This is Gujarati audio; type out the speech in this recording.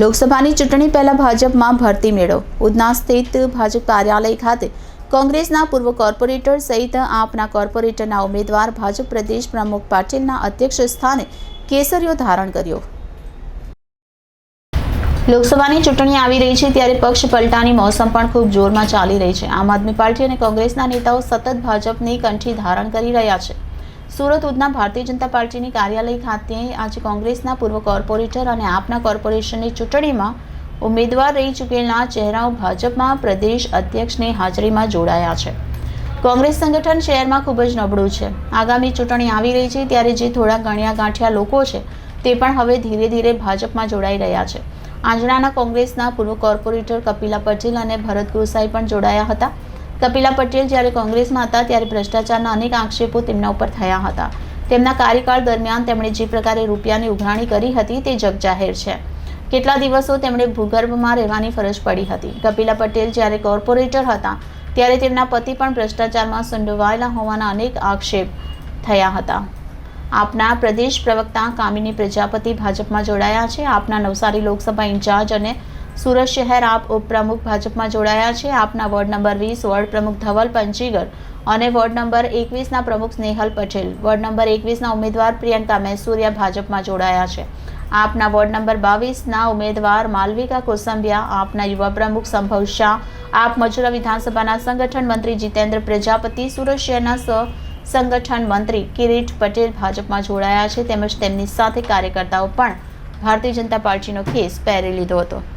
લોકસભાની ચૂંટણી પહેલા ભાજપમાં ભરતી મેળો. ઉધના સ્થિત ભાજપ કાર્યાલય ખાતે કોંગ્રેસના પૂર્વ કોર્પોરેટર સહિત આપના કોર્પોરેટરના ઉમેદવાર ભાજપ પ્રદેશ પ્રમુખ પાટીલના અધ્યક્ષ સ્થાને કેસરીઓ ધારણ કર્યો. લોકસભાની ચૂંટણી આવી રહી છે ત્યારે પક્ષ પલટાની મોસમ પણ ખૂબ જોરમાં ચાલી રહી છે. આમ આદમી પાર્ટી અને કોંગ્રેસના નેતાઓ સતત ભાજપની કંઠી ધારણ કરી રહ્યા છે. સુરત ઉધના ભારતીય જનતા પાર્ટીની કાર્યાલય ખાતે આજે કોંગ્રેસના પૂર્વ કોર્પોરેટર અને આપના કોર્પોરેશનની ચૂંટણીમાં ઉમેદવાર રહી ચૂકેલા ચહેરાઓ ભાજપમાં પ્રદેશ અધ્યક્ષની હાજરીમાં જોડાયા છે. કોંગ્રેસ સંગઠન શહેરમાં ખૂબ જ નબળું છે. આગામી ચૂંટણી આવી રહી છે ત્યારે જે થોડા ગણ્યા ગાંઠિયા લોકો છે તે પણ હવે ધીરે ધીરે ભાજપમાં જોડાઈ રહ્યા છે. આંજણાના કોંગ્રેસના પૂર્વ કોર્પોરેટર કપિલા પટેલ અને ભરત ગુસાઈ પણ જોડાયા હતા. કપિલા પટેલ જ્યારે કોંગ્રેસમાં હતા ત્યારે ભ્રષ્ટાચારના અનેક આક્ષેપો તેમના ઉપર થયા હતા. તેમના કાર્યકાળ દરમિયાન તેમણે જે પ્રકારે રૂપિયાની ઉઘરાણી કરી હતી તે જગજાહેર છે. કેટલા દિવસો તેમણે ભૂગર્ભમાં રહેવાની ફરજ પડી હતી. કપિલા પટેલ જ્યારે કોર્પોરેટર હતા ત્યારે તેમના પતિ પણ ભ્રષ્ટાચારમાં સંડોવાયેલા હોવાના અનેક આક્ષેપ થયા હતા. આપના પ્રદેશ પ્રવક્તા કામિની પ્રજાપતિ ભાજપમાં જોડાયા છે. આપના નવસારી લોકસભા ઇન્ચાર્જ અને સુરત શહેર આપ ઉપપ્રમુખ ભાજપમાં જોડાયા છે. આપના વોર્ડ નંબર વીસ, વોર્ડ પ્રમુખ ધવલ પંચીગર અને વોર્ડ નંબર એકવીસના પ્રમુખ સ્નેહલ પટેલ. વોર્ડ નંબર એકવીસના ઉમેદવાર પ્રિયંકા મૈસુરિયા ભાજપમાં જોડાયા છે. આપના વોર્ડ નંબર બાવીસના ઉમેદવાર માલવિકા કોસંબિયા, આપના યુવા પ્રમુખ સંભવ શાહ, આપ મજૂરા વિધાનસભાના સંગઠન મંત્રી જીતેન્દ્ર પ્રજાપતિ, સુરત શહેરના સંગઠન મંત્રી કિરીટ પટેલ ભાજપમાં જોડાયા છે. તેમજ તેમની સાથે કાર્યકર્તાઓ પણ ભારતીય જનતા પાર્ટીનો ખેસ પહેરી લીધો હતો.